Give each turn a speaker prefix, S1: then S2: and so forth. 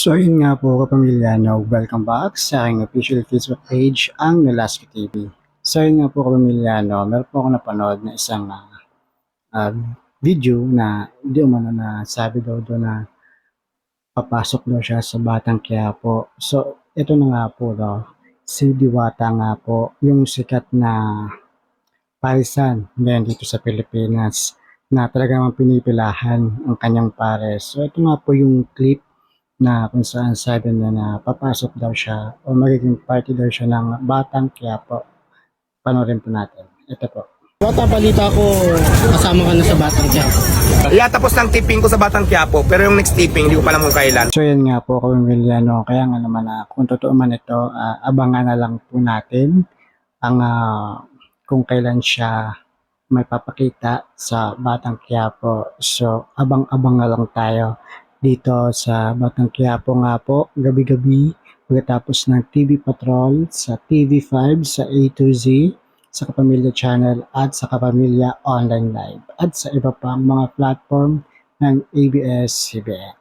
S1: So yun nga po kapamilya, no, welcome back sa aking official Facebook page, ang Nolasco TV. So yun nga po kapamilya, no, meron po ako napanood na isang ah, ah, video na di umano na sabi daw doon na papasok daw siya sa Batang Quiapo. So ito na nga po, no, si Diwata nga po, yung sikat na parisan ngayon dito sa Pilipinas na talagang pinipilahan ang kanyang pares. So ito nga po yung clip na kung saan sabi na na papasok daw siya o magiging party daw siya ng Batang Quiapo. Panorin po natin. Ito po.
S2: Bata balita ko, kasama ka na sa Batang Quiapo.
S3: Yeah, tapos lang tipping ko sa Batang Quiapo, pero yung next tipping, hindi ko pa alam kung kailan.
S1: So yan nga po Kamiliano, kaya nga naman na kung totoo man ito, ah, abangan na lang po natin ang ah, kung kailan siya may papakita sa Batang Quiapo. So abang-abang na lang tayo dito sa Batang Quiapo nga po, gabi-gabi pagkatapos ng TV Patrol sa TV5 sa A to Z sa Kapamilya Channel at sa Kapamilya Online Live at sa iba pang mga platform ng ABS-CBN.